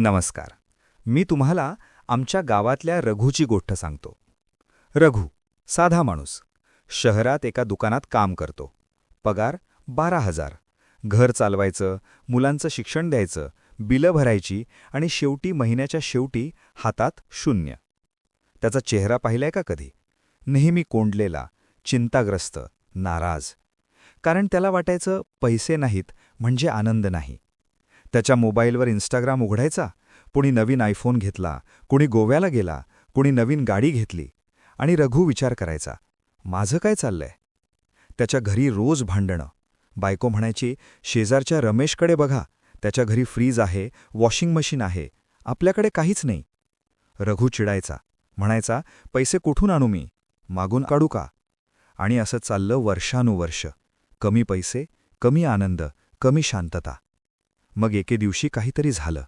नमस्कार. मी तुम्हाला आमच्या गावातल्या रघूची गोष्ट सांगतो. रघू साधा माणूस. शहरात एका दुकानात काम करतो. पगार बारा हजार. घर चालवायचं मुलांचं शिक्षण द्यायचं बिलं भरायची आणि शेवटी महिन्याच्या शेवटी हातात शून्य. त्याचा चेहरा पाहिलाय का कधी? नेहमी कोंडलेला चिंताग्रस्त नाराज. कारण त्याला वाटायचं पैसे नाहीत म्हणजे आनंद नाही. त्याच्या मोबाईलवर इंस्टाग्राम उघडायचा. कुणी नवीन आयफोन घेतला. कुणी गोव्याला गेला. कुणी नवीन गाडी घेतली. आणि रघु विचार करायचा. माझं काय चाललंय? त्याच्या घरी रोज भांडणं. बायको म्हणायची शेजारच्या रमेशकडे बघा. त्याच्या घरी फ्रीज आहे. वॉशिंग मशीन आहे. आपल्याकडे काहीच नाही. रघु चिडायचा. म्हणायचा पैसे कुठून आणू मी? मागून काढू का? आणि असं चाललं वर्षानुवर्ष. कमी पैसे कमी आनंद कमी शांतता. मग एके दिवशी काहीतरी झालं.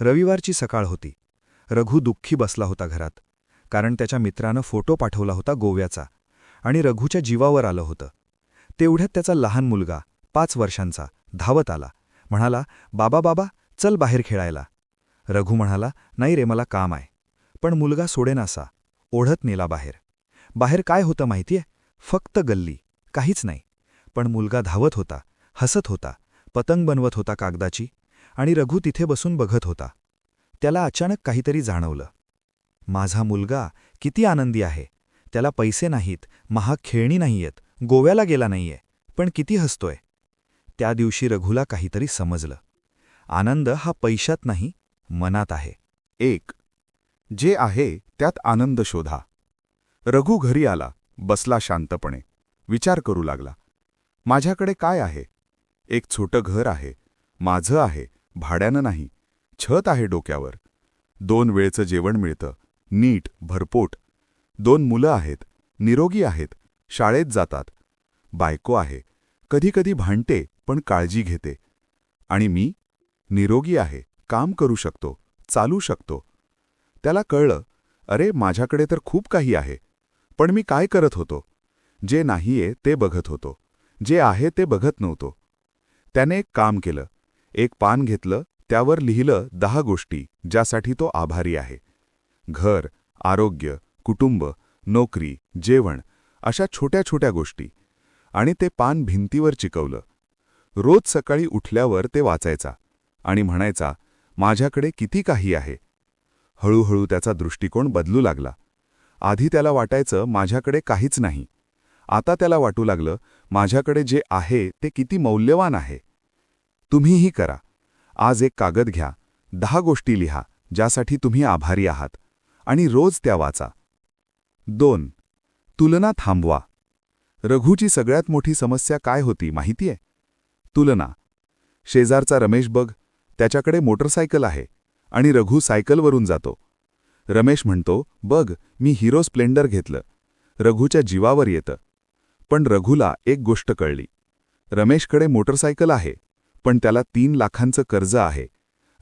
रविवारची सकाळ होती. रघु दुःखी बसला होता घरात कारण त्याच्या मित्रानं फोटो पाठवला होता गोव्याचा आणि रघुच्या जीवावर आलं होतं. तेवढ्यात त्याचा लहान मुलगा पाच वर्षांचा धावत आला. म्हणाला बाबा बाबा चल बाहेर खेळायला. रघु म्हणाला नाही रे मला काम आहे. पण मुलगा सोडेनासा. ओढत नेला बाहेर. बाहेर काय होतं माहितीये? फक्त गल्ली. काहीच नाही. पण मुलगा धावत होता हसत होता. पतंग बनवत होता कागदाची आणि रघु तिथे बसून बघत होता. त्याला अचानक काहीतरी जाणवलं. माझा मुलगा किती आनंदी आहे. त्याला पैसे नाहीत महाग खेळणी नाहीयेत गोव्याला गेला नाहीये पण किती हसतोय. त्या दिवशी रघुला काहीतरी समजलं. आनंद हा पैशात नाही मनात आहे. एक जे आहे त्यात आनंद शोधा. रघु घरी आला बसला शांतपणे. विचार करू लागला. माझ्याकडे काय आहे? एक छोटं घर आहे. माझं आहे भाड्यानं नाही. छत आहे डोक्यावर. दोन वेळचं जेवण मिळतं. नीट भरपोट. दोन मुलं आहेत. निरोगी आहेत. शाळेत जातात. बायको आहे. कधीकधी भांडते पण काळजी घेते. आणि मी निरोगी आहे. काम करू शकतो. चालू शकतो. त्याला कळलं अरे माझ्याकडे तर खूप काही आहे. पण मी काय करत होतो? जे नाहीये ते बघत होतो. जे आहे ते बघत नव्हतो. त्याने एक काम केलं. एक पान घेतलं त्यावर लिहिलं दहा गोष्टी ज्यासाठी तो आभारी आहे. घर आरोग्य कुटुंब नोकरी जेवण अशा छोट्या छोट्या गोष्टी. आणि ते पान भिंतीवर चिकवलं. रोज सकाळी उठल्यावर ते वाचायचा आणि म्हणायचा माझ्याकडे किती काही आहे. हळूहळू त्याचा दृष्टिकोन बदलू लागला. आधी त्याला वाटायचं माझ्याकडे काहीच नाही. आता त्याला वाटू लागलं माझ्याकडे जे आहे ते किती मौल्यवान आहे. तुम्हीही करा. आज एक कागद घ्या. दहा गोष्टी लिहा ज्यासाठी तुम्ही आभारी आहात. आणि रोज त्या वाचा. दोन. तुलना थांबवा. रघूची सगळ्यात मोठी समस्या काय होती माहितीये? तुलना. शेजारचा रमेश बघ त्याच्याकडे मोटरसायकल आहे आणि रघू सायकलवरून जातो. रमेश म्हणतो बघ मी हिरो स्प्लेंडर घेतलं. रघूच्या जीवावर येतं. पण रघूला एक गोष्ट कळली. रमेशकडे मोटरसायकल आहे. पण त्याला तीन लाखांचं कर्ज आहे.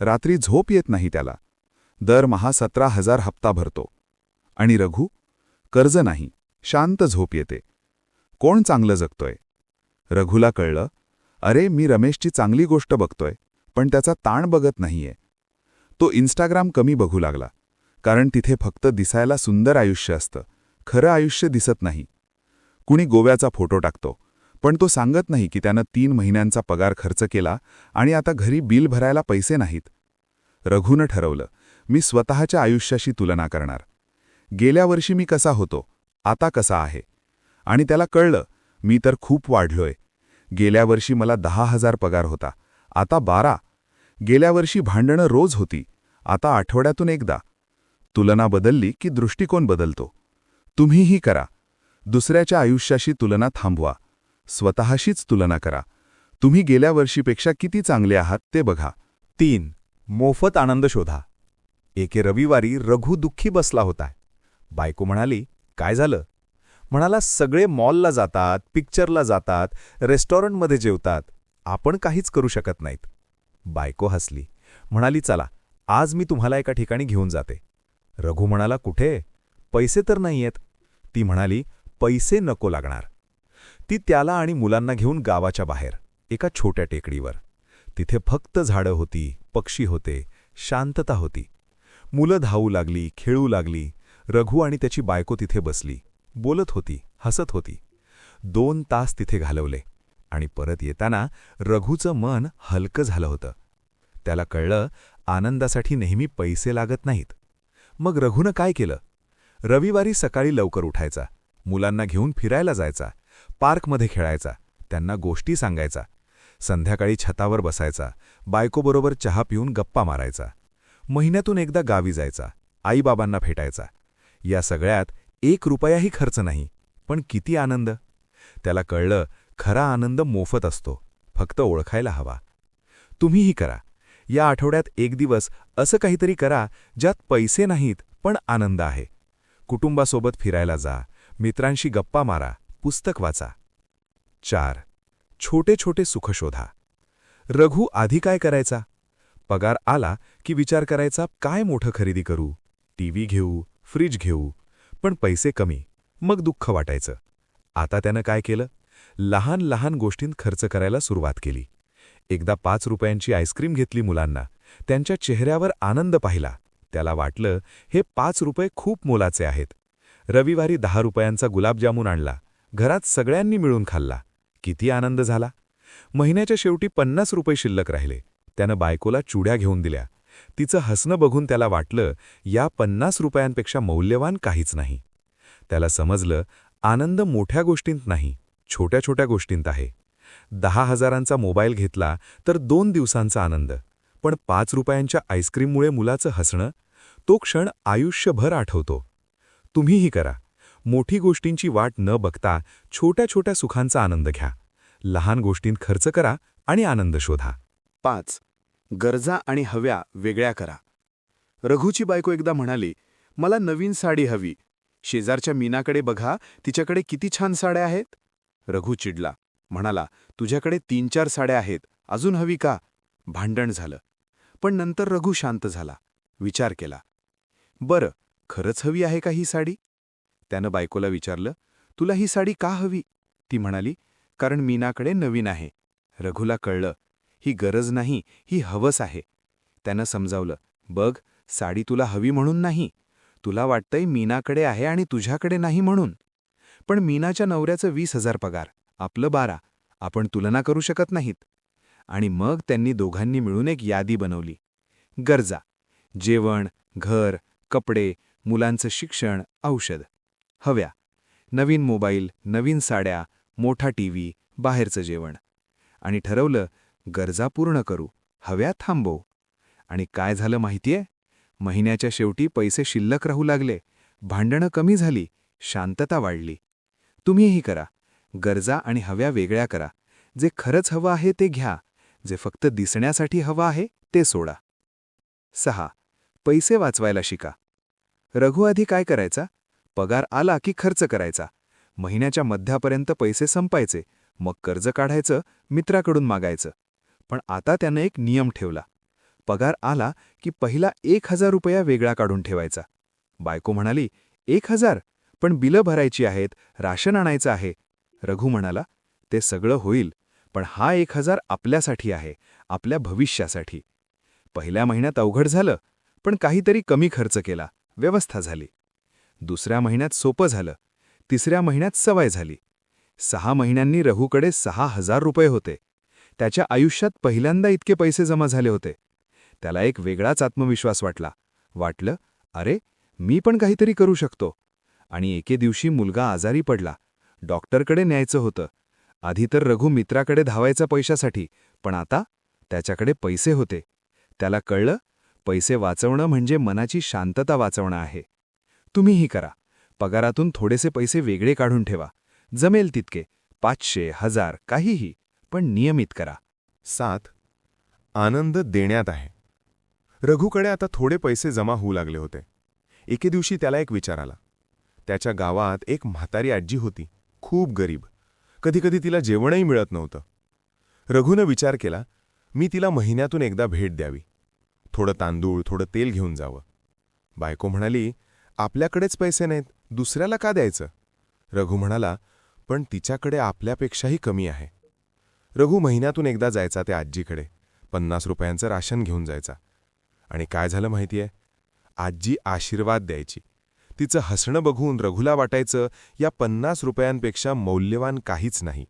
रात्री झोप येत नाही त्याला. दरमहा सतरा हजार हप्ता भरतो. आणि रघु कर्ज नाही शांत झोप येते. कोण चांगलं जगतोय? रघुला कळलं अरे मी रमेशची चांगली गोष्ट बघतोय पण त्याचा ताण बघत नाहीये. तो इन्स्टाग्राम कमी बघू लागला कारण तिथे फक्त दिसायला सुंदर आयुष्य असतं खरं आयुष्य दिसत नाही. कुणी गोव्याचा फोटो टाकतो पण तो सांगत नाही की त्यानं तीन महिन्यांचा पगार खर्च केला आणि आता घरी बिल भरायला पैसे नाहीत. रघुनं ठरवलं मी स्वतःच्या आयुष्याशी तुलना करणार. गेल्या वर्षी मी कसा होतो आता कसा आहे? आणि त्याला कळलं मी तर खूप वाढलोय. गेल्या वर्षी मला दहा हजार पगार होता आता बारा. गेल्या वर्षी भांडणं रोज होती आता आठवड्यातून एकदा. तुलना बदलली की दृष्टिकोन बदलतो. तुम्हीही करा. दुसऱ्याच्या आयुष्याशी तुलना थांबवा. स्वतःशीच तुलना करा. तुम्ही गेल्या वर्षीपेक्षा किती चांगले आहात ते बघा. तीन मोफत आनंद शोधा. एके रविवारी रघु दुःखी बसला होता. बायको म्हणाली काय झालं? म्हणाला सगळे मॉलला जातात पिक्चरला जातात रेस्टॉरंटमध्ये जेवतात. आपण काहीच करू शकत नाहीत. बायको हसली. म्हणाली चला आज मी तुम्हाला एका ठिकाणी घेऊन जाते. रघु म्हणाला कुठे? पैसे तर नाहीयेत. ती म्हणाली पैसे नको लागणार. ती त्याला आणि मुलांना घेऊन गावाच्या बाहेर एका छोट्या टेकडीवर. तिथे फक्त झाडं होती पक्षी होते शांतता होती. मुलं धावू लागली खेळू लागली. रघु आणि त्याची बायको तिथे बसली. बोलत होती हसत होती. दोन तास तिथे घालवले आणि परत येताना रघुचं मन हलकं झालं होतं. त्याला कळलं आनंदासाठी नेहमी पैसे लागत नाहीत. मग रघुनं काय केलं? रविवारी सकाळी लवकर उठायचा. मुलांना घेऊन फिरायला जायचा. पार्कमध्ये खेळायचा त्यांना गोष्टी सांगायचा संध्याकाळी छतावर बसायचा बायकोबरोबर चहा पिऊन गप्पा मारायचा महिन्यातून एकदा गावी जायचा आईबाबांना भेटायचा. या सगळ्यात एक रुपयाही खर्च नाही पण किती आनंद. त्याला कळलं खरा आनंद मोफत असतो फक्त ओळखायला हवा. तुम्हीही करा. या आठवड्यात एक दिवस असं काहीतरी करा ज्यात पैसे नाहीत पण आनंद आहे. कुटुंबासोबत फिरायला जा मित्रांशी गप्पा मारा पुस्तक वाचा. चार. छोटे छोटे सुख शोधा. रघु आधी काय करायचा? पगार आला की विचार करायचा काय मोठं खरेदी करू? टीव्ही घेऊ फ्रीज घेऊ पण पैसे कमी मग दुःख वाटायचं. आता त्यानं काय केलं? लहान लहान गोष्टींत खर्च करायला सुरुवात केली. एकदा पाच रुपयांची आईस्क्रीम घेतली मुलांना. त्यांच्या चेहऱ्यावर आनंद पाहिला. त्याला वाटलं हे पाच रुपये खूप मोलाचे आहेत. रविवारी दहा रुपयांचा गुलाबजामून आणला. घरात सगळ्यांनी मिळून खाल्ला. किती आनंद झाला. महिन्याच्या शेवटी पन्नास रुपये शिल्लक राहिले. त्यानं बायकोला चुड्या घेऊन दिल्या. तिचं हसणं बघून त्याला वाटलं या पन्नास रुपयांपेक्षा मौल्यवान काहीच नाही. त्याला समजलं आनंद मोठ्या गोष्टींत नाही छोट्या छोट्या गोष्टींत आहे. दहा हजारांचा मोबाईल घेतला तर दोन दिवसांचा आनंद. पण पाच रुपयांच्या आईस्क्रीममुळे मुलाचं हसणं तो क्षण आयुष्यभर आठवतो. तुम्हीही करा. मोठी गोष्टींची वाट न बघता छोट्या छोट्या सुखांचा आनंद घ्या. लहान गोष्टींत खर्च करा आणि आनंद शोधा. पाच. गरजा आणि हव्या वेगळ्या करा. रघुची बायको एकदा म्हणाली मला नवीन साडी हवी. शेजारच्या मीनाकडे बघा तिच्याकडे किती छान साड्या आहेत. रघु चिडला म्हणाला तुझ्याकडे तीन चार साड्या आहेत अजून हवी का? भांडण झालं. पण नंतर रघु शांत झाला विचार केला बरं खरंच हवी आहे का ही साडी? त्यानं बायकोला विचारलं तुला ही साडी का हवी? ती म्हणाली कारण मीनाकडे नवीन आहे. रघुला कळलं ही गरज नाही ही हवस आहे. त्यानं समजावलं बघ साडी तुला हवी म्हणून नाही. तुला वाटतंय मीनाकडे आहे आणि तुझ्याकडे नाही म्हणून. पण मीनाच्या नवऱ्याचं वीस हजार पगार आपलं बारा आपण तुलना करू शकत नाहीत. आणि मग त्यांनी दोघांनी मिळून एक यादी बनवली. गरजा जेवण घर कपडे मुलांचं शिक्षण औषध. हव्या. नवीन मोबाईल नवीन साड्या मोठा टीव्ही बाहेरचं जेवण. आणि ठरवलं गरजा पूर्ण करू. हव्या थांबवू. आणि काय झालं माहितीये? महिन्याच्या शेवटी पैसे शिल्लक राहू लागले. भांडणं कमी झाली. शांतता वाढली. तुम्हीही करा. गरजा आणि हव्या वेगळ्या करा. जे खरंच हवं आहे ते घ्या. जे फक्त दिसण्यासाठी हवं आहे ते सोडा. सहा. पैसे वाचवायला शिका. रघु आधी काय करायचा? पगार आला की खर्च करायचा. महिन्याच्या मध्यापर्यंत पैसे संपायचे मग कर्ज काढायचं मित्राकडून मागायचं. पण आता त्यानं एक नियम ठेवला. पगार आला की पहिला एक हजार रुपया वेगळा काढून ठेवायचा. बायको म्हणाली एक हजार? पण बिलं भरायची आहेत राशन आणायचं आहे. रघु म्हणाला ते सगळं होईल पण हा एक हजार आपल्यासाठी आहे आपल्या भविष्यासाठी. पहिल्या महिन्यात अवघड झालं पण काहीतरी कमी खर्च केला व्यवस्था झाली. दुसऱ्या महिन्यात सोपं झालं. तिसऱ्या महिन्यात सवय झाली. सहा महिन्यांनी रघूकडे सहा हजार रुपये होते. त्याच्या आयुष्यात पहिल्यांदा इतके पैसे जमा झाले होते. त्याला एक वेगळाच आत्मविश्वास वाटला. वाटलं अरे मी पण काहीतरी करू शकतो. आणि एके दिवशी मुलगा आजारी पडला. डॉक्टरकडे न्यायचं होतं. आधी तर रघु मित्राकडे धावायचा पैशासाठी पण आता त्याच्याकडे पैसे होते. त्याला कळलं पैसे वाचवणं म्हणजे मनाची शांतता वाचवणं आहे. तुम्हीही करा. पगारातून थोडेसे पैसे वेगळे काढून ठेवा. जमेल तितके. पाचशे हजार काहीही. पण नियमित करा. सात. आनंद देण्यात आहे. रघुकडे आता थोडे पैसे जमा होऊ लागले होते. एके दिवशी त्याला एक विचार आला. त्याच्या गावात एक म्हातारी आजी होती. खूप गरीब. कधीकधी तिला जेवणही मिळत नव्हतं. रघुनं विचार केला मी तिला महिन्यातून एकदा भेट द्यावी. थोडं तांदूळ थोडं तेल घेऊन जावं. बायको म्हणाली आपल्याकडेच पैसे नाहीत दुसऱ्याला का द्यायचं? रघु म्हणाला पण तिच्याकडे आपल्यापेक्षाही कमी आहे. रघु महिन्यातून एकदा जायचा त्या आजीकडे पन्नास रुपयांचं राशन घेऊन जायचा. आणि काय झालं माहितीये? आजी आशीर्वाद द्यायची. तिचं हसणं बघून रघुला वाटायचं या पन्नास रुपयांपेक्षा मौल्यवान काहीच नाही.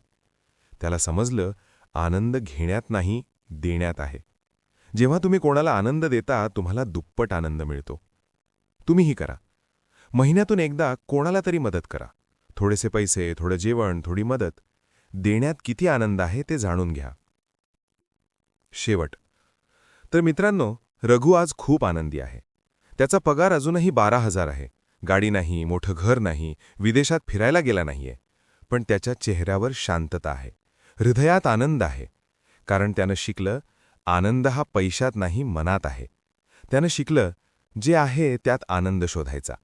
त्याला समजलं आनंद घेण्यात नाही देण्यात आहे. जेव्हा तुम्ही कोणाला आनंद देता तुम्हाला दुप्पट आनंद मिळतो. तुम्हीही करा. महिन्यातून एकदा कोणाला तरी मदत करा. थोडेसे पैसे थोडं जेवण थोडी मदत. देण्यात किती आनंद आहे ते जाणून घ्या. शेवट. तर मित्रांनो रघु आज खूप आनंदी आहे. त्याचा पगार अजूनही बारा हजार आहे. गाडी नाही मोठं घर नाही विदेशात फिरायला गेला नाहीये. पण त्याच्या चेहऱ्यावर शांतता आहे. हृदयात आनंद आहे. कारण त्यानं शिकलं आनंद हा पैशात नाही मनात आहे. त्यानं शिकलं जे आहे त्यात आनंद शोधायचा.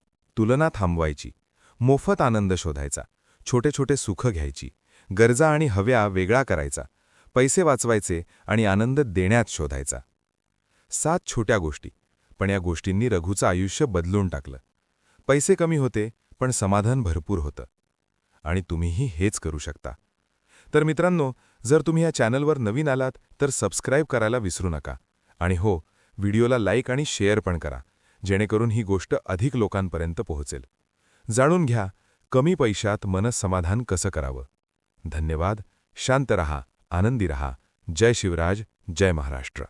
तुलना थांबवायची. मोफत आनंद शोधायचा. छोटे छोटे सुख घ्यायची. गरजा आणि हव्या वेगळा करायचा. पैसे वाचवायचे आणि आनंद देण्यात शोधायचा. सात छोट्या गोष्टी. पण या गोष्टींनी रघुचं आयुष्य बदलून टाकलं. पैसे कमी होते पण समाधान भरपूर होतं. आणि तुम्हीही हेच करू शकता. तर मित्रांनो जर तुम्ही या चॅनलवर नवीन आलात तर सबस्क्राईब करायला विसरू नका. आणि हो व्हिडिओला लाईक आणि शेअर पण करा. जेणेकरून ही गोष्ट अधिक लोकांपर्यंत पोहोचेल. जाणून घ्या कमी पैशात मनसमाधान कसं करावं? धन्यवाद शांत रहा आनंदी रहा. जय शिवराज जय महाराष्ट्र.